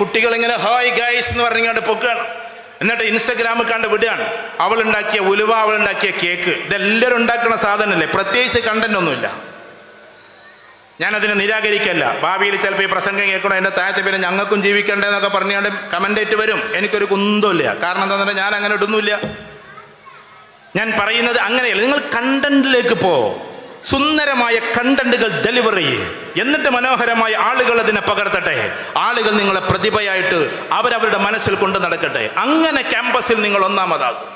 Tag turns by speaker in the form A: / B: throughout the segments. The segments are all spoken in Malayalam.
A: കുട്ടികൾ ഇങ്ങനെ ഹായ് ഗൈസ് എന്ന് പറഞ്ഞുകൊണ്ട് പൊക്കുകയാണ് എന്നിട്ട് ഇൻസ്റ്റഗ്രാമിൽ കണ്ട് വിടുകയാണ് അവൾ ഉണ്ടാക്കിയ ഉലുവ അവൾ ഉണ്ടാക്കിയ കേക്ക് ഇതെല്ലാവരും ഉണ്ടാക്കുന്ന സാധനമല്ലേ? പ്രത്യേകിച്ച് കണ്ടന്റ് ഒന്നുമില്ല. ഞാനതിനെ നിരാകരിക്കല്ല. ഭാവിയിൽ ചിലപ്പോൾ ഈ പ്രസംഗം കേൾക്കണം? എന്റെ താഴത്തെ പേര് ഞങ്ങൾക്കും ജീവിക്കണ്ടേ എന്നൊക്കെ പറഞ്ഞുകൊണ്ട് കമന്റേറ്റ് വരും. എനിക്കൊരു കുന്തമില്ല കാരണം എന്താ പറഞ്ഞാൽ ഞാൻ അങ്ങനെ ഇടുന്നില്ല ഞാൻ പറയുന്നത് അങ്ങനെയല്ല. നിങ്ങൾ കണ്ടന്റിലേക്ക് പോ. സുന്ദരമായ കണ്ടന്റുകൾ ഡെലിവർ ചെയ്യേ. എന്നിട്ട് മനോഹരമായ ആളുകൾ അതിനെ പകർത്തട്ടെ. ആളുകൾ നിങ്ങളെ പ്രതിഭയായിട്ട് അവരവരുടെ മനസ്സിൽ കൊണ്ട് നടക്കട്ടെ. അങ്ങനെ ക്യാമ്പസിൽ നിങ്ങൾ ഒന്നാമതാകും.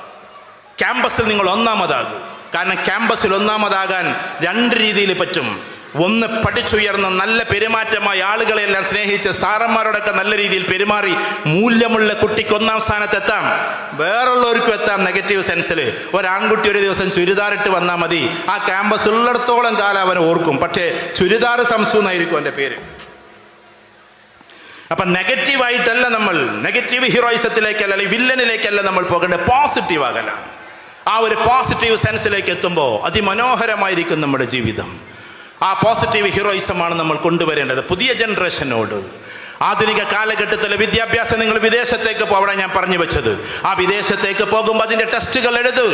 A: ക്യാമ്പസിൽ നിങ്ങൾ ഒന്നാമതാകും. കാരണം ക്യാമ്പസിൽ ഒന്നാമതാകാൻ രണ്ട് രീതിയിൽ പറ്റും. ഒന്ന് പഠിച്ചുയർന്ന നല്ല പെരുമാറ്റമായി ആളുകളെല്ലാം സ്നേഹിച്ച് സാറന്മാരോടൊക്കെ നല്ല രീതിയിൽ പെരുമാറി മൂല്യമുള്ള കുട്ടിക്ക് ഒന്നാം സ്ഥാനത്തെത്താം വേറുള്ളവർക്കും എത്താം നെഗറ്റീവ് സെൻസിൽ ഒരാൺകുട്ടി ഒരു ദിവസം ചുരിദാറിട്ട് വന്നാൽ മതി. ആ ക്യാമ്പസ് ഉള്ളിടത്തോളം കാലം അവൻ ഓർക്കും. പക്ഷേ ചുരിദാർ സംസു എന്നായിരിക്കും എന്റെ പേര്. അപ്പൊ നെഗറ്റീവായിട്ടല്ല നമ്മൾ. നെഗറ്റീവ് ഹീറോയിസത്തിലേക്കല്ല അല്ലെങ്കിൽ വില്ലനിലേക്കല്ല നമ്മൾ പോകേണ്ടത്. പോസിറ്റീവ് ആകല ആ ഒരു പോസിറ്റീവ് സെൻസിലേക്ക് എത്തുമ്പോൾ അതിമനോഹരമായിരിക്കും നമ്മുടെ ജീവിതം. ആ പോസിറ്റീവ് ഹീറോയിസമാണ് നമ്മൾ കൊണ്ടുവരേണ്ടത്. പുതിയ ജനറേഷനോട് ആധുനിക കാലഘട്ടത്തിലെ വിദ്യാഭ്യാസം നിങ്ങൾ വിദേശത്തേക്ക് പോകണം ഞാൻ പറഞ്ഞു വെച്ചത്. ആ വിദേശത്തേക്ക് പോകുമ്പോൾ അതിന്റെ ടെസ്റ്റുകൾ എഴുത്.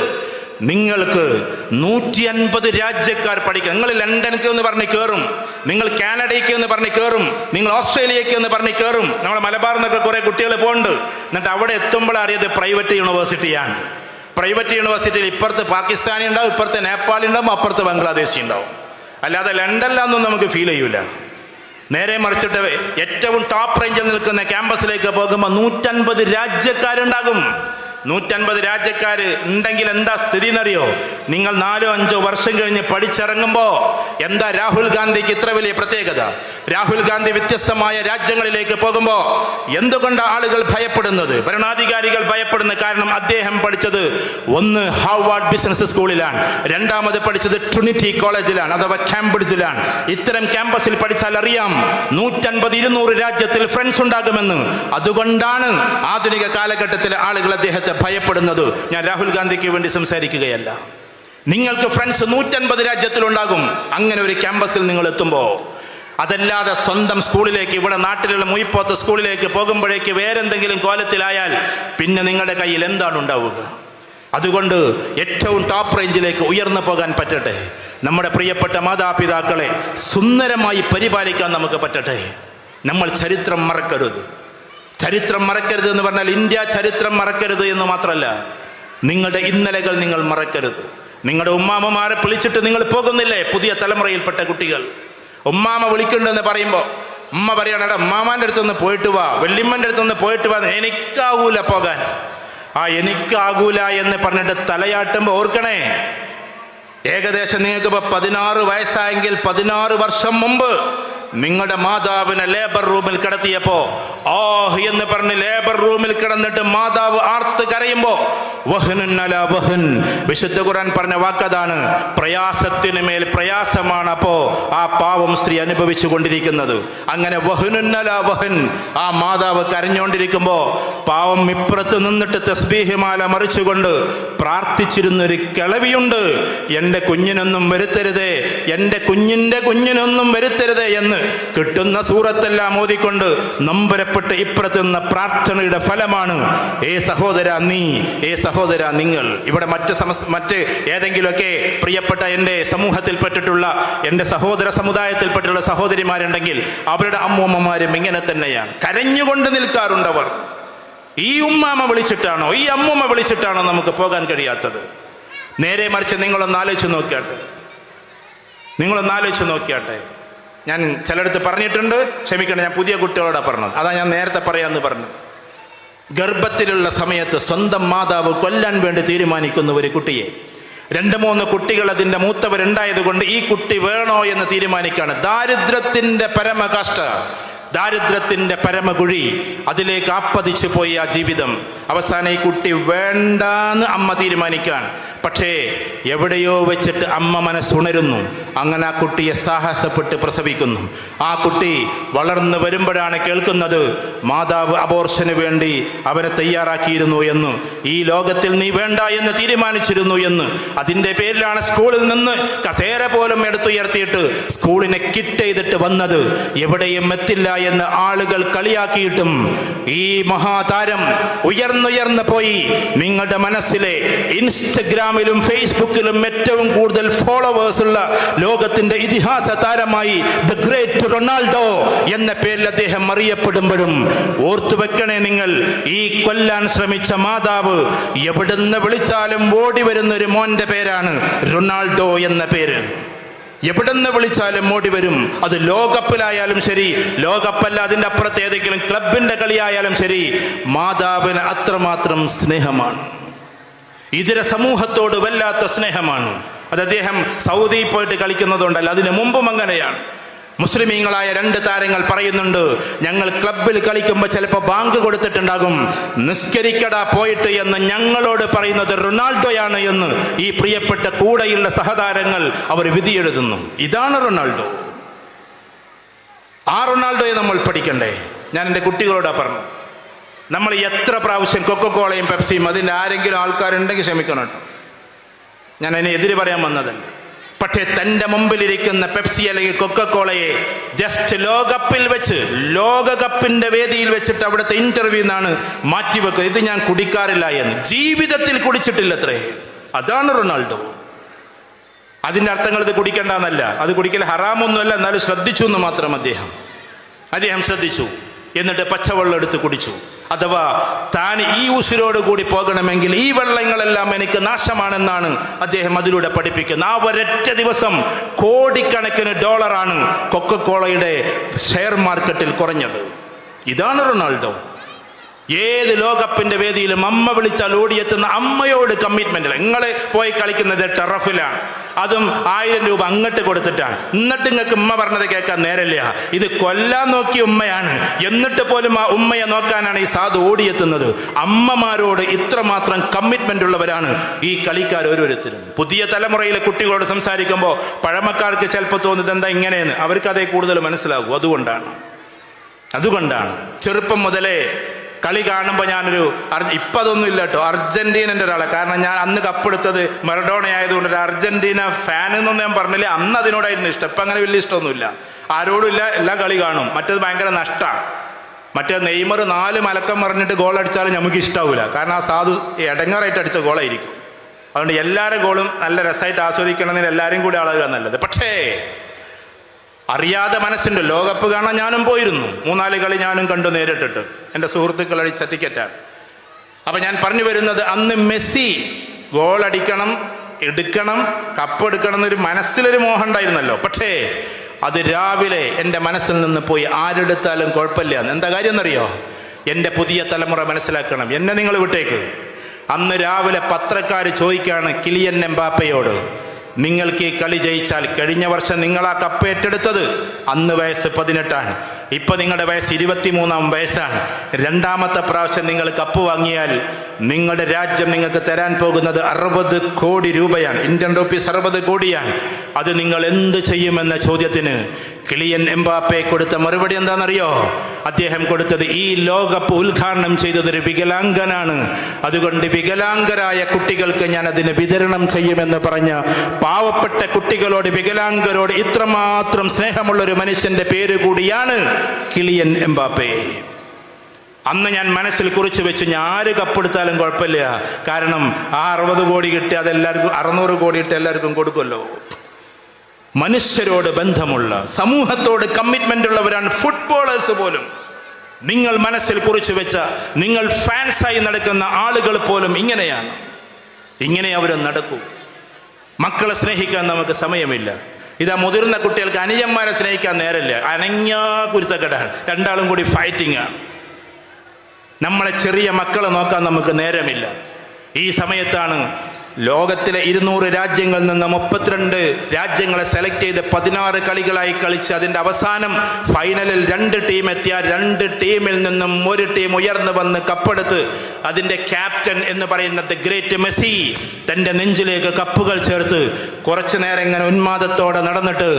A: നിങ്ങൾക്ക് നൂറ്റി അൻപത് രാജ്യക്കാർ പഠിക്കുക നിങ്ങൾ ലണ്ടനക്ക് എന്ന് പറഞ്ഞ് കയറും നിങ്ങൾ കാനഡയ്ക്ക് എന്ന് പറഞ്ഞ് കയറും നിങ്ങൾ ഓസ്ട്രേലിയക്ക് എന്ന് പറഞ്ഞ് കയറും നമ്മൾ മലബാറിൽ നിന്നൊക്കെ കുറേ കുട്ടികൾ പോകുന്നുണ്ട് എന്നിട്ട് അവിടെ എത്തുമ്പോൾ അറിയത് പ്രൈവറ്റ് യൂണിവേഴ്സിറ്റിയാണ് പ്രൈവറ്റ് യൂണിവേഴ്സിറ്റിയിൽ ഇപ്പുറത്ത് പാകിസ്ഥാനി ഉണ്ടാവും ഇപ്പുറത്ത് നേപ്പാളി ഉണ്ടാവും അപ്പുറത്ത് ബംഗ്ലാദേശി ഉണ്ടാവും. അല്ലാതെ ലണ്ടനിലൊന്നും നമുക്ക് ഫീൽ ചെയ്യൂല. നേരെ മറിച്ചിട്ട് ഏറ്റവും ടോപ്പ് റേഞ്ചിൽ നിൽക്കുന്ന ക്യാമ്പസിലേക്ക് പോകുമ്പോൾ നൂറ്റൻപത് രാജ്യക്കാരുണ്ടാകും. നൂറ്റൻപത് രാജ്യക്കാർ ഉണ്ടെങ്കിൽ എന്താ സ്ഥിതി എന്നറിയോ? നിങ്ങൾ നാലോ അഞ്ചോ വർഷം കഴിഞ്ഞ് പഠിച്ചിറങ്ങുമ്പോൾ എന്താ രാഹുൽ ഗാന്ധിക്ക് ഇത്ര വലിയ പ്രത്യേകത? രാഹുൽ ഗാന്ധി വ്യത്യസ്തമായ രാജ്യങ്ങളിലേക്ക് പോകുമ്പോൾ എന്തുകൊണ്ട് ആളുകൾ ഭയപ്പെടുന്നത്? ഭരണാധികാരികൾ ഭയപ്പെടുന്ന കാരണം അദ്ദേഹം പഠിച്ചത് ഒന്ന് ഹാർവാർഡ് ബിസിനസ് സ്കൂളിലാണ്. രണ്ടാമത് പഠിച്ചത് ട്രിനിറ്റി കോളേജിലാണ് അഥവാ കാംബ്രിഡ്ജിലാണ്. ഇത്തരം ക്യാമ്പസിൽ പഠിച്ചാൽ അറിയാം നൂറ്റൻപത് ഇരുന്നൂറ് രാജ്യത്തിൽ ഫ്രണ്ട്സ് ഉണ്ടാകുമെന്ന്. അതുകൊണ്ടാണ് ആധുനിക കാലഘട്ടത്തിലെ ആളുകൾ അദ്ദേഹത്തെ ഭയപ്പെടുന്നത്. ഞാൻ രാഹുൽ ഗാന്ധിക്ക് വേണ്ടി സംസാരിക്കുകയല്ല. നിങ്ങൾക്ക് ഫ്രണ്ട്സ് നൂറ്റൻപത് രാജ്യത്തിലുണ്ടാകും. അങ്ങനെ ഒരു ക്യാമ്പസിൽ നിങ്ങൾ എത്തുമ്പോൾ അതല്ലാതെ സ്വന്തം സ്കൂളിലേക്ക് ഇവിടെ നാട്ടിലുള്ള മുയിപ്പോത്ത് സ്കൂളിലേക്ക് പോകുമ്പോഴേക്ക് വേറെന്തെങ്കിലും കോലത്തിലായാൽ പിന്നെ നിങ്ങളുടെ കയ്യിൽ എന്താണ് ഉണ്ടാവുക? അതുകൊണ്ട് ഏറ്റവും ടോപ്പ് റേഞ്ചിലേക്ക് ഉയർന്നു പോകാൻ പറ്റട്ടെ. നമ്മുടെ പ്രിയപ്പെട്ട മാതാപിതാക്കളെ സുന്ദരമായി പരിപാലിക്കാൻ നമുക്ക് പറ്റട്ടെ. നമ്മൾ ചരിത്രം മറക്കരുത്. ചരിത്രം മറക്കരുത് എന്ന് പറഞ്ഞാൽ ഇന്ത്യ ചരിത്രം മറക്കരുത് എന്ന് മാത്രമല്ല നിങ്ങളുടെ ഇന്നലകൾ നിങ്ങൾ മറക്കരുത്. നിങ്ങളുടെ ഉമ്മാമ്മമാരെ വിളിച്ചിട്ട് നിങ്ങൾ പോകുന്നില്ലേ? പുതിയ തലമുറയിൽപ്പെട്ട കുട്ടികൾ. ഉമ്മാമ വിളിക്കുന്നുണ്ടെന്ന് പറയുമ്പോൾ ഉമ്മ പറയണടാ ഉമ്മാമാന്റെ അടുത്തൊന്ന് പോയിട്ട് വാ. വെള്ളിമ്മന്റെ അടുത്തൊന്ന് പോയിട്ട് വാ. എനിക്കാകൂല പോകാൻ. ആ എനിക്കാകൂല എന്ന് പറഞ്ഞിട്ട് തലയാട്ടുമ്പോൾ ഓർക്കണേ. ഏകദേശം നിങ്ങൾക്ക് ഇപ്പൊ പതിനാറ് വയസ്സായെങ്കിൽ പതിനാറ് വർഷം മുമ്പ് നിങ്ങളുടെ മാതാവിനെ ലേബർ റൂമിൽ കിടത്തിയപ്പോ ആഹ് എന്ന് പറഞ്ഞ് ലേബർ റൂമിൽ കിടന്നിട്ട് മാതാവ് ആർത്ത് കരയുമ്പോ വഹ്നുൻ വിശുദ്ധ ഖുർആൻ പറഞ്ഞ വാക്കതാണ് പ്രയാസത്തിന് മേൽ പ്രയാസമാണ് അപ്പോ ആ പാവം സ്ത്രീ അനുഭവിച്ചു കൊണ്ടിരിക്കുന്നത്. അങ്ങനെ വഹ്നുൻ അലാ ആ മാതാവ് കരഞ്ഞുകൊണ്ടിരിക്കുമ്പോ പാവം ഇപ്പുറത്ത് നിന്നിട്ട് തസ്ബീഹിമാല മറിച്ചുകൊണ്ട് പ്രാർത്ഥിച്ചിരുന്നൊരു കിളവിയുണ്ട്. എന്റെ കുഞ്ഞിനൊന്നും വരുത്തരുതേ എന്റെ കുഞ്ഞിന്റെ കുഞ്ഞിനൊന്നും വരുത്തരുതേ എന്ന് കിട്ടുന്ന സൂറത്തെല്ലാം ഓതിക്കൊണ്ട് നമ്പരപ്പെട്ട് ഇപ്പുറത്ത് നിന്ന പ്രാർത്ഥനയുടെ ഫലമാണ് ഏ സഹോദര നീ ഏ സഹോദര നിങ്ങൾ. ഇവിടെ മറ്റ് സമസ് മറ്റ് ഏതെങ്കിലുമൊക്കെ പ്രിയപ്പെട്ട എന്റെ സമൂഹത്തിൽപ്പെട്ടിട്ടുള്ള എന്റെ സഹോദര സമുദായത്തിൽപ്പെട്ടുള്ള സഹോദരിമാരുണ്ടെങ്കിൽ അവരുടെ അമ്മൂമ്മമാരും ഇങ്ങനെ തന്നെയാണ്. കരഞ്ഞുകൊണ്ട് നിൽക്കാറുണ്ടവർ. ഈ ഉമ്മാമ വിളിച്ചിട്ടാണോ ഈ അമ്മൂമ്മ വിളിച്ചിട്ടാണോ നമുക്ക് പോകാൻ കഴിയാത്തത്? നേരെ മറിച്ച് നിങ്ങളൊന്ന് ആലോചിച്ച് നോക്കിയാട്ടെ. നിങ്ങളൊന്ന് ആലോചിച്ച് നോക്കിയാട്ടെ. ഞാൻ ചിലയിടത്ത് പറഞ്ഞിട്ടുണ്ട് ക്ഷമിക്കണം ഞാൻ പുതിയ കുട്ടികളോടാണ് പറഞ്ഞത്. അതാ ഞാൻ നേരത്തെ പറയാമെന്ന് പറഞ്ഞു ഗർഭത്തിലുള്ള സമയത്ത് സ്വന്തം മാതാവ് കൊല്ലാൻ വേണ്ടി തീരുമാനിക്കുന്ന ഒരു കുട്ടിയെ. രണ്ട് മൂന്ന് കുട്ടികൾ അതിന്റെ മൂത്തവരുണ്ടായത് കൊണ്ട് ഈ കുട്ടി വേണോ എന്ന് തീരുമാനിക്കുകയാണ് ദാരിദ്ര്യത്തിന്റെ പരമകാഷ്ട ദാരിദ്ര്യത്തിന്റെ പരമകുഴി അതിലേക്ക് ആപ്പതിച്ചു പോയി ആ ജീവിതം. അവസാനം ഈ കുട്ടി വേണ്ടാന്ന് അമ്മ തീരുമാനിക്കാൻ. പക്ഷേ എവിടെയോ വെച്ചിട്ട് അമ്മ മനസ്സുണരുന്നു. അങ്ങനെ ആ കുട്ടിയെ സാഹസപ്പെട്ട് പ്രസവിക്കുന്നു. ആ കുട്ടി വളർന്നു വരുമ്പോഴാണ് കേൾക്കുന്നത് മാതാവ് അബോർഷന് വേണ്ടി അവരെ തയ്യാറാക്കിയിരുന്നു എന്ന്. ഈ ലോകത്തിൽ നീ വേണ്ട എന്ന് തീരുമാനിച്ചിരുന്നു എന്ന്. അതിന്റെ പേരിലാണ് സ്കൂളിൽ നിന്ന് കസേര പോലും എടുത്തുയർത്തിയിട്ട് സ്കൂളിനെ കിറ്റ് ചെയ്തിട്ട് വന്നത്. എവിടെയും എത്തില്ല എന്ന് ആളുകൾ കളിയാക്കിയിട്ടും ഈ മഹാതാരം ഉയർന്നുയർന്ന് പോയി. നിങ്ങളുടെ മനസ്സിലെ ഇൻസ്റ്റഗ്രാമിലും ഫേസ്ബുക്കിലും ഏറ്റവും കൂടുതൽ ഫോളോവേഴ്സ് ഉള്ള ലോകത്തിന്റെ ഇതിഹാസ താരമായി ദ ഗ്രേറ്റ് റൊണാൾഡോ എന്ന പേരിൽ അദ്ദേഹം അറിയപ്പെടുമ്പോഴും ഓർത്തു വെക്കണേ നിങ്ങൾ ഈ കൊല്ലാൻ ശ്രമിച്ച മാതാവ് എവിടുന്ന് വിളിച്ചാലും ഓടി വരുന്ന ഒരു മോന്റെ പേരാണ് റൊണാൾഡോ എന്ന പേര്. എവിടുന്ന് വിളിച്ചാലും ഓടി വരും. അത് ലോകകപ്പിലായാലും ശരി ലോകകപ്പല്ല അതിന്റെ അപ്പുറത്ത് ഏതെങ്കിലും ക്ലബിന്റെ കളിയായാലും ശരി മാതാവിന് അത്രമാത്രം സ്നേഹമാണ്. ഇതര സമൂഹത്തോട് വല്ലാത്ത സ്നേഹമാണ്. അത് അദ്ദേഹം സൗദിയിൽ പോയിട്ട് കളിക്കുന്നതുകൊണ്ടല്ല അതിനു മുമ്പും അങ്ങനെയാണ്. മുസ്ലിമീങ്ങളായ രണ്ട് താരങ്ങൾ പറയുന്നുണ്ട് ഞങ്ങൾ ക്ലബിൽ കളിക്കുമ്പോൾ ചിലപ്പോൾ ബാങ്ക് കൊടുത്തിട്ടുണ്ടാകും. നിസ്കരിക്കട പോയിട്ട് എന്ന് ഞങ്ങളോട് പറയുന്നത് റൊണാൾഡോയാണ് എന്ന് ഈ പ്രിയപ്പെട്ട കൂടെയുള്ള സഹതാരങ്ങൾ അവർ വിധിയെഴുതുന്നു. ഇതാണ് റൊണാൾഡോ. ആ റൊണാൾഡോയെ നമ്മൾ പഠിക്കണ്ടേ? ഞാൻ എന്റെ കുട്ടികളോടാ പറഞ്ഞു. നമ്മൾ എത്ര പ്രാവശ്യം കൊക്കക്കോളയും പെപ്സിയും അതിന്റെ ആരെങ്കിലും ആൾക്കാരുണ്ടെങ്കിൽ ക്ഷമിക്കണം ഞാൻ അതിനെ എതിര് പറയാൻ വന്നതല്ല. പക്ഷേ തന്റെ മുമ്പിലിരിക്കുന്ന പെപ്സി അല്ലെങ്കിൽ കൊക്കക്കോളയെ ജസ്റ്റ് ലോകകപ്പിൽ വെച്ച് ലോകകപ്പിന്റെ വേദിയിൽ വെച്ചിട്ട് അവിടുത്തെ ഇന്റർവ്യൂ എന്നാണ് മാറ്റിവെക്കുന്നത്. ഇത് ഞാൻ കുടിക്കാറില്ല എന്ന്. ജീവിതത്തിൽ കുടിച്ചിട്ടില്ലത്രേ. അതാണ് റൊണാൾഡോ. അതിന്റെ അർത്ഥങ്ങൾ ഇത് കുടിക്കേണ്ടെന്നല്ല. അത് കുടിക്കൽ ഹറാമൊന്നുമല്ല എന്നാലും ശ്രദ്ധിച്ചു എന്ന് മാത്രം അദ്ദേഹം. അദ്ദേഹം ശ്രദ്ധിച്ചു. എന്നിട്ട് പച്ചവെള്ളം എടുത്ത് കുടിച്ചു. അഥവാ താൻ ഈ ഉസിരോട് കൂടി പോകണമെങ്കിൽ ഈ വെള്ളങ്ങളെല്ലാം എനിക്ക് നാശമാണെന്നാണ് അദ്ദേഹം അതിലൂടെ പഠിപ്പിക്കുന്നത്. ആ ഒരൊറ്റ ദിവസം കോടിക്കണക്കിന് ഡോളറാണ് കൊക്കക്കോളയുടെ ഷെയർ മാർക്കറ്റിൽ കുറഞ്ഞത്. ഇതാണ് റൊണാൾഡോ. ഏത് ലോകകപ്പിന്റെ വേദിയിലും അമ്മ വിളിച്ചാൽ ഓടിയെത്തുന്ന അമ്മയോട് കമ്മിറ്റ്മെന്റ് നിങ്ങളെ പോയി കളിക്കുന്നത് ടെറഫിലാണ്. അതും ആയിരം രൂപ അങ്ങോട്ട് കൊടുത്തിട്ടാണ്. എന്നിട്ട് നിങ്ങൾക്ക് ഉമ്മ പറഞ്ഞത് കേൾക്കാൻ നേരല്ല ഇത് കൊല്ലാൻ നോക്കിയ ഉമ്മയാണ്. എന്നിട്ട് പോലും ആ ഉമ്മയെ നോക്കാനാണ് ഈ സാധു ഓടിയെത്തുന്നത്. അമ്മമാരോട് ഇത്രമാത്രം കമ്മിറ്റ്മെന്റ് ഉള്ളവരാണ് ഈ കളിക്കാർ ഓരോരുത്തരും. പുതിയ തലമുറയിലെ കുട്ടികളോട് സംസാരിക്കുമ്പോൾ പഴമക്കാർക്ക് ചിലപ്പോൾ തോന്നുന്നത് എന്താ ഇങ്ങനെയെന്ന്. അവർക്ക് അതേ കൂടുതൽ മനസ്സിലാകും. അതുകൊണ്ടാണ്. അതുകൊണ്ടാണ്. ചെറുപ്പം മുതലേ കളി കാണുമ്പോൾ ഞാനൊരു ഇപ്പം അതൊന്നും ഇല്ല കേട്ടോ അർജന്റീനന്റെ ഒരാളെ. കാരണം ഞാൻ അന്ന് കപ്പെടുത്തത് മെറഡോണ ആയതുകൊണ്ട് ഒരു അർജന്റീന ഫാൻ എന്നൊന്നും ഞാൻ പറഞ്ഞില്ല. അന്ന് അതിനോടായിരുന്നു ഇഷ്ടം. ഇപ്പം അങ്ങനെ വലിയ ഇഷ്ടമൊന്നുമില്ല. ആരോടും ഇല്ല എല്ലാ കളി കാണും. മറ്റേത് ഭയങ്കര നഷ്ടമാണ് മറ്റേ നെയ്മർ നാല് മലക്കം പറഞ്ഞിട്ട് ഗോൾ അടിച്ചാലും നമുക്ക് ഇഷ്ടാവില്ല കാരണം ആ സാധു ഇടങ്ങറായിട്ട് അടിച്ച ഗോളായിരിക്കും. അതുകൊണ്ട് എല്ലാവരുടെ ഗോളും നല്ല രസമായിട്ട് ആസ്വദിക്കണമെന്ന് എല്ലാവരും കൂടി ആളുക നല്ലത്. പക്ഷേ അറിയാതെ മനസ്സിന്റെ ലോകകപ്പ് കാണാൻ ഞാനും പോയിരുന്നു. മൂന്നാൽ കളി ഞാനും കണ്ടു നേരിട്ടിട്ട്. എന്റെ സുഹൃത്തുക്കൾ അടിച്ച ടിക്കറ്റാണ് അപ്പം ഞാൻ പറഞ്ഞു വരുന്നത് അന്ന് മെസ്സി ഗോൾ അടിക്കണം എടുക്കണം കപ്പെടുക്കണം എന്നൊരു മനസ്സിലൊരു മോഹം ഉണ്ടായിരുന്നല്ലോ. പക്ഷേ അത് രാവിലെ എന്റെ മനസ്സിൽ നിന്ന് പോയി ആരെടുത്താലും കുഴപ്പമില്ല എന്താ കാര്യം എന്നറിയോ? എന്റെ പുതിയ തലമുറ മനസ്സിലാക്കണം. എന്നെ നിങ്ങൾ വിട്ടേക്ക്. അന്ന് രാവിലെ പത്രക്കാർ ചോദിക്കുകയാണ് കിളിയൻ എംബാപ്പയോട് നിങ്ങൾക്ക് ഈ കളി ജയിച്ചാൽ കഴിഞ്ഞ വർഷം നിങ്ങൾ ആ കപ്പ് ഏറ്റെടുത്തത്. അന്ന് വയസ്സ് പതിനെട്ടാണ്. ഇപ്പൊ നിങ്ങളുടെ വയസ്സ് ഇരുപത്തിമൂന്നാം വയസ്സാണ്. രണ്ടാമത്തെ പ്രാവശ്യം നിങ്ങൾ കപ്പ് വാങ്ങിയാൽ നിങ്ങളുടെ രാജ്യം നിങ്ങൾക്ക് തരാൻ പോകുന്നത് അറുപത് കോടി രൂപയാണ്. ഇന്ത്യൻ റുപ്പീസ് അറുപത് കോടിയാണ്. അത് നിങ്ങൾ എന്ത് ചെയ്യുമെന്ന ചോദ്യത്തിന് കിളിയൻ എംബാപ്പെ കൊടുത്ത മറുപടി എന്താണെന്നറിയോ? അദ്ദേഹം കൊടുത്തത് ഈ ലോകകപ്പ് ഉദ്ഘാടനം ചെയ്തത് ഒരു വികലാംഗനാണ്. അതുകൊണ്ട് വികലാംഗരായ കുട്ടികൾക്ക് ഞാൻ അതിന് വിതരണം ചെയ്യുമെന്ന് പറഞ്ഞ പാവപ്പെട്ട കുട്ടികളോട് വികലാംഗരോട് ഇത്രമാത്രം സ്നേഹമുള്ള ഒരു മനുഷ്യന്റെ പേര് കൂടിയാണ് കിളിയൻ എംബാപ്പെ. അന്ന് ഞാൻ മനസ്സിൽ കുറിച്ച് വെച്ച് ഞാൻ ആര് കപ്പെടുത്താലും കുഴപ്പമില്ല. കാരണം ആ അറുപത് കോടി കിട്ടി അതെല്ലാവർക്കും അറുന്നൂറ് കോടി ഇട്ട് എല്ലാവർക്കും കൊടുക്കുമല്ലോ. മനുഷ്യരോട് ബന്ധമുള്ള സമൂഹത്തോട് കമ്മിറ്റ്മെന്റ് ഉള്ളവരാണ് ഫുട്ബോളേഴ്സ് പോലും. നിങ്ങൾ മനസ്സിൽ കുറിച്ചു വെച്ച നിങ്ങൾ ഫാൻസായി നടക്കുന്ന ആളുകൾ പോലും ഇങ്ങനെയാണ്. ഇങ്ങനെ അവർ നടക്കൂ. മക്കളെ സ്നേഹിക്കാൻ നമുക്ക് സമയമില്ല. ഇതാ മുതിർന്ന കുട്ടികൾക്ക് അനുജന്മാരെ സ്നേഹിക്കാൻ നേരമില്ല. അനങ്ങാ കുരുത്തക്കെടാണ്. രണ്ടാളും കൂടി ഫൈറ്റിംഗ് ആണ്. നമ്മളെ ചെറിയ മക്കളെ നോക്കാൻ നമുക്ക് നേരമില്ല. ഈ സമയത്താണ് ലോകത്തിലെ ഇരുന്നൂറ് രാജ്യങ്ങളിൽ നിന്ന് മുപ്പത്തിരണ്ട് രാജ്യങ്ങളെ സെലക്ട് ചെയ്ത് പതിനാറ് കളികളായി കളിച്ച് അതിന്റെ അവസാനം ഫൈനലിൽ രണ്ട് ടീം എത്തിയ രണ്ട് ടീമിൽ നിന്നും ഒരു ടീം ഉയർന്നു വന്ന് കപ്പെടുത്ത് അതിന്റെ ക്യാപ്റ്റൻ എന്ന് പറയുന്ന ദ ഗ്രേറ്റ് മെസ്സി തന്റെ നെഞ്ചിലേക്ക് കപ്പുകൾ ചേർത്ത് കുറച്ചു നേരം ഇങ്ങനെ ഉന്മാദത്തോടെ നടന്നിട്ട്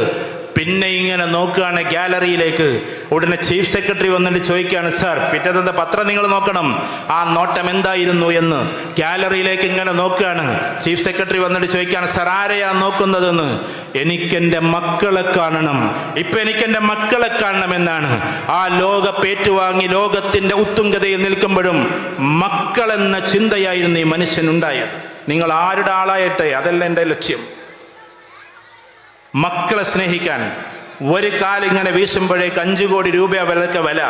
A: പിന്നെ ഇങ്ങനെ നോക്കുകയാണ് ഗാലറിയിലേക്ക്. ഉടനെ ചീഫ് സെക്രട്ടറി വന്നിട്ട് ചോദിക്കുകയാണ് സാർ പിറ്റത്തെ പത്രം നിങ്ങൾ നോക്കണം. ആ നോട്ടം എന്തായിരുന്നു എന്ന്. ഗാലറിയിലേക്ക് ഇങ്ങനെ നോക്കുകയാണ്. ചീഫ് സെക്രട്ടറി വന്നിട്ട് ചോദിക്കുകയാണ് സാർ ആരെയാ നോക്കുന്നതെന്ന്? എനിക്കെന്റെ മക്കളെ കാണണം. ഇപ്പൊ എനിക്കെന്റെ മക്കളെ കാണണമെന്നാണ്. ആ ലോക പേറ്റുവാങ്ങി ലോകത്തിന്റെ ഉത്തുംഗതയിൽ നിൽക്കുമ്പോഴും മക്കളെന്ന ചിന്തയായിരുന്നു ഈ മനുഷ്യൻ മനുഷ്യനുണ്ടായത്. നിങ്ങൾ ആരുടെ ആളായിട്ടെ? അതല്ല എന്റെ ലക്ഷ്യം. മക്കളെ സ്നേഹിക്കാൻ ഒരു കാലിങ്ങനെ വീശുമ്പോഴേക്ക് അഞ്ചു കോടി രൂപ വിലക്ക് വില.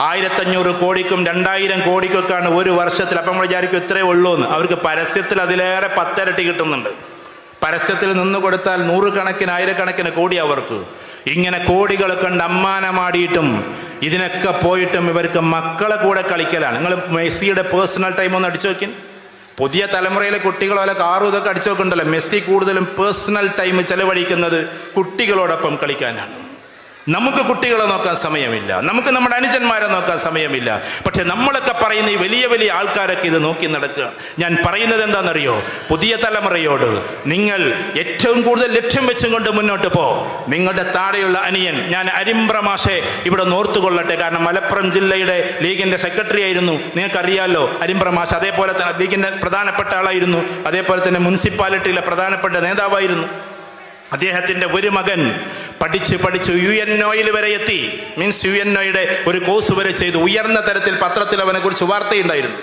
A: ആയിരത്തഞ്ഞൂറ് കോടിക്കും രണ്ടായിരം കോടിക്കൊക്കെയാണ് ഒരു വർഷത്തിൽ. അപ്പം നമ്മൾ വിചാരിക്കും ഇത്രയേ ഉള്ളൂ എന്ന് അവർക്ക് പരസ്യത്തിൽ അതിലേറെ പത്തരട്ടി കിട്ടുന്നുണ്ട്. പരസ്യത്തിൽ നിന്ന് കൊടുത്താൽ നൂറുകണക്കിന് ആയിരക്കണക്കിന് കോടി അവർക്ക്. ഇങ്ങനെ കോടികൾ കണ്ട് അമ്മാനമാടിയിട്ടും ഇതിനൊക്കെ പോയിട്ടും ഇവർക്ക് മക്കളെ കൂടെ കളിക്കലാണ്. നിങ്ങൾ മെസ്സിയുടെ പേഴ്സണൽ ടൈം ഒന്ന് അടിച്ചു നോക്കി പുതിയ തലമുറയിലെ കുട്ടികൾ വല്ല കാറും ഇതൊക്കെ അടിച്ചു നോക്കണ്ടല്ലോ മെസ്സി കൂടുതലും പേഴ്സണൽ ടൈം ചെലവഴിക്കുന്നത് കുട്ടികളോടൊപ്പം കളിക്കാനാണ്. നമുക്ക് കുട്ടികളെ നോക്കാൻ സമയമില്ല. നമുക്ക് നമ്മുടെ അനുജന്മാരെ നോക്കാൻ സമയമില്ല. പക്ഷെ നമ്മളൊക്കെ പറയുന്ന ഈ വലിയ വലിയ ആൾക്കാരൊക്കെ ഇത് നോക്കി നടക്കുക. ഞാൻ പറയുന്നത് എന്താണെന്നറിയോ? പുതിയ തലമുറയോട് നിങ്ങൾ ഏറ്റവും കൂടുതൽ ലക്ഷ്യം വെച്ചും കൊണ്ട് മുന്നോട്ട് പോ. നിങ്ങളുടെ താഴെയുള്ള അനിയൻ ഞാൻ അരിമ്പ്രമാശെ ഇവിടെ നോർത്തുകൊള്ളട്ടെ കാരണം മലപ്പുറം ജില്ലയുടെ ലീഗിന്റെ സെക്രട്ടറി ആയിരുന്നു. നിങ്ങൾക്കറിയാലോ അരിമ്പ്രമാശ് അതേപോലെ തന്നെ ലീഗിന്റെ പ്രധാനപ്പെട്ട ആളായിരുന്നു. അതേപോലെ തന്നെ മുനിസിപ്പാലിറ്റിയിലെ പ്രധാനപ്പെട്ട നേതാവായിരുന്നു. അദ്ദേഹത്തിന്റെ ഒരു മകൻ പഠിച്ച് പഠിച്ച് യു എൻ ഒയിൽ വരെ എത്തി. മീൻസ് യു എൻ ഒയുടെ ഒരു കോഴ്സ് വരെ ചെയ്തു ഉയർന്ന തരത്തിൽ പത്രത്തിൽ അവനെ കുറിച്ച് വാർത്തയുണ്ടായിരുന്നു.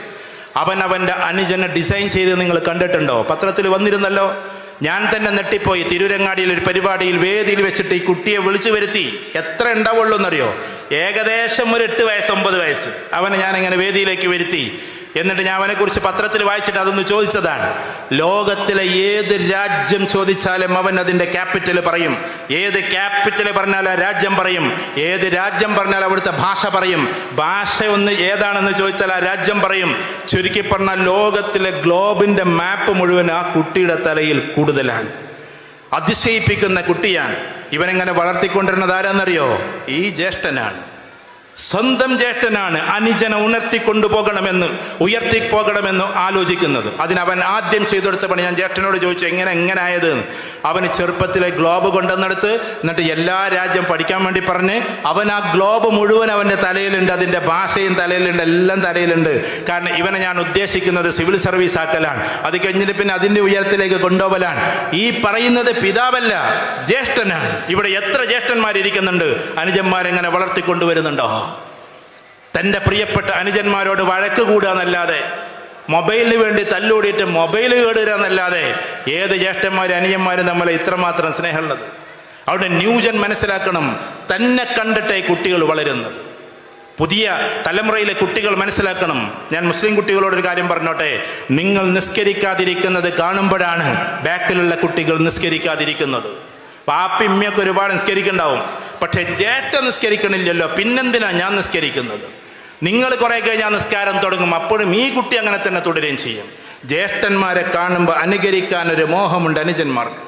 A: അവൻ അവന്റെ അനുജനെ ഡിസൈൻ ചെയ്ത് നിങ്ങൾ കണ്ടിട്ടുണ്ടോ? പത്രത്തിൽ വന്നിരുന്നല്ലോ. ഞാൻ തന്നെ നെട്ടിപ്പോയി തിരൂരങ്ങാടിയിൽ ഒരു പരിപാടിയിൽ വേദിയിൽ വെച്ചിട്ട് ഈ കുട്ടിയെ വിളിച്ചു വരുത്തി. എത്ര ഉണ്ടാവുള്ളൂ എന്നറിയോ ഏകദേശം ഒരു എട്ട് വയസ്സ് ഒമ്പത് വയസ്സ്. അവനെ ഞാൻ ഇങ്ങനെ വേദിയിലേക്ക് വരുത്തി. എന്നിട്ട് ഞാൻ അവനെക്കുറിച്ച് പത്രത്തിൽ വായിച്ചിട്ട് അതൊന്ന് ചോദിച്ചതാണ്. ലോകത്തിലെ ഏത് രാജ്യം ചോദിച്ചാലും അവൻ അതിന്റെ ക്യാപിറ്റൽ പറയും. ഏത് ക്യാപിറ്റൽ പറഞ്ഞാൽ ആ രാജ്യം പറയും. ഏത് രാജ്യം പറഞ്ഞാൽ അവിടുത്തെ ഭാഷ പറയും. ഭാഷ ഒന്ന് ഏതാണെന്ന് ചോദിച്ചാൽ ആ രാജ്യം പറയും. ചുരുക്കി പറഞ്ഞാൽ ലോകത്തിലെ ഗ്ലോബിന്റെ മാപ്പ് മുഴുവൻ ആ കുട്ടിയുടെ തലയിൽ കൂടുതലാണ്. അതിശയിപ്പിക്കുന്ന കുട്ടിയാണ്. ഇവനെങ്ങനെ വളർത്തിക്കൊണ്ടിരുന്നത് ആരാന്നറിയോ? ഈ ജ്യേഷ്ഠനാണ്. സ്വന്തം ജ്യേഷ്ഠനാണ് അനുജനെ ഉയർത്തി പോകണമെന്ന് ആലോചിക്കുന്നത്. അതിനവൻ ആദ്യം ചെയ്തെടുത്ത പണി ഞാൻ ജ്യേഷ്ഠനോട് ചോദിച്ചു എങ്ങനെ എങ്ങനെ ആയത്. അവന് ചെറുപ്പത്തിലെ ഗ്ലോബ് കൊണ്ടുവന്നെടുത്ത് എന്നിട്ട് എല്ലാ രാജ്യം പഠിക്കാൻ വേണ്ടി പറഞ്ഞ് അവൻ ആ ഗ്ലോബ് മുഴുവൻ അവന്റെ തലയിലുണ്ട് അതിന്റെ ഭാഷയും തലയിലുണ്ട് എല്ലാം തലയിലുണ്ട്. കാരണം ഇവനെ ഞാൻ ഉദ്ദേശിക്കുന്നത് സിവിൽ സർവീസ് ആക്കലാണ്. അത് കഴിഞ്ഞിട്ട് പിന്നെ അതിന്റെ ഉയരത്തിലേക്ക് കൊണ്ടുപോകലാണ് ഈ പറയുന്നത് പിതാവല്ല ജ്യേഷ്ഠനാണ്. ഇവിടെ എത്ര ജ്യേഷ്ഠന്മാരിരിക്കുന്നുണ്ട്? അനുജന്മാരെങ്ങനെ വളർത്തിക്കൊണ്ടുവരുന്നുണ്ടോ? തന്റെ പ്രിയപ്പെട്ട അനുജന്മാരോട് വഴക്ക് കൂടുക എന്നല്ലാതെ മൊബൈലിന് വേണ്ടി തല്ലൂടിയിട്ട് മൊബൈൽ കേടുക എന്നല്ലാതെ ഏത് ജ്യേഷ്ഠന്മാരും അനുജന്മാരും നമ്മൾ ഇത്രമാത്രം സ്നേഹമുള്ളത്. അവിടെ ന്യൂജൻ മനസ്സിലാക്കണം തന്നെ കണ്ടിട്ടേ കുട്ടികൾ വളരുന്നത്. പുതിയ തലമുറയിലെ കുട്ടികൾ മനസ്സിലാക്കണം. ഞാൻ മുസ്ലിം കുട്ടികളോടൊരു കാര്യം പറഞ്ഞോട്ടെ നിങ്ങൾ നിസ്കരിക്കാതിരിക്കുന്നത് കാണുമ്പോഴാണ് ബാക്കിലുള്ള കുട്ടികൾ നിസ്കരിക്കാതിരിക്കുന്നത്. പാപ്പിമ്മയൊക്കെ ഒരുപാട് നിസ്കരിക്കണ്ടാവും പക്ഷെ ജേറ്റ നിസ്കരിക്കണില്ലല്ലോ പിന്നെന്തിനാ ഞാൻ നിസ്കരിക്കുന്നത്? നിങ്ങൾ കുറെ കഴിഞ്ഞാൽ നിസ്കാരം തുടങ്ങും. അപ്പോഴും ഈ കുട്ടി അങ്ങനെ തന്നെ തുടരുകയും ചെയ്യും. ജ്യേഷ്ഠന്മാരെ കാണുമ്പോൾ അനുകരിക്കാൻ ഒരു മോഹമുണ്ട് അനുജന്മാർക്ക്.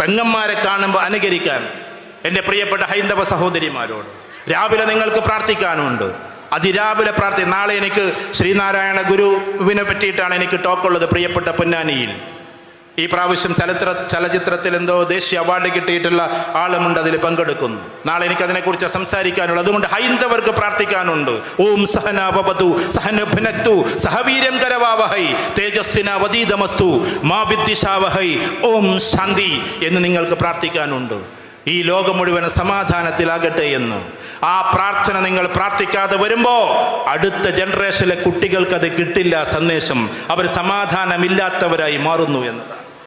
A: പെങ്ങന്മാരെ കാണുമ്പോൾ അനുകരിക്കാൻ എന്റെ പ്രിയപ്പെട്ട ഹൈന്ദവ സഹോദരിമാരോട് രാവിലെ നിങ്ങൾക്ക് പ്രാർത്ഥിക്കാനുണ്ട്. അതിരാവിലെ പ്രാർത്ഥി നാളെ എനിക്ക് ശ്രീനാരായണ ഗുരുവിനെ പറ്റിയിട്ടാണ് എനിക്ക് ടോക്കുള്ളത് പ്രിയപ്പെട്ട പൊന്നാനിയിൽ. ഈ പ്രാവശ്യം ചലച്ചിത്ര ചലച്ചിത്രത്തിൽ എന്തോ ദേശീയ അവാർഡ് കിട്ടിയിട്ടുള്ള ആളുമുണ്ട് അതിൽ പങ്കെടുക്കുന്നു. നാളെ എനിക്ക് അതിനെക്കുറിച്ച് സംസാരിക്കാനുള്ളൂ അതുകൊണ്ട് ഹൈന്ദവർക്ക് പ്രാർത്ഥിക്കാനുണ്ട്. ഓം സഹനാപതു സഹനുഭനക്തു സഹവീര്യം കരവാവഹൈ തേജസ്സിന വതീതമസ്തു മാ വിദ്ദിശാവഹൈ ഓം ശാന്തി എന്ന് നിങ്ങൾക്ക് പ്രാർത്ഥിക്കാനുണ്ട്. ഈ ലോകം മുഴുവൻ സമാധാനത്തിലാകട്ടെ എന്ന്. ആ പ്രാർത്ഥന നിങ്ങൾ പ്രാർത്ഥിക്കാതെ വരുമ്പോ അടുത്ത ജനറേഷനിലെ കുട്ടികൾക്ക് അത് കിട്ടില്ല സന്ദേശം. അവർ സമാധാനമില്ലാത്തവരായി മാറുന്നു എന്നതാണ്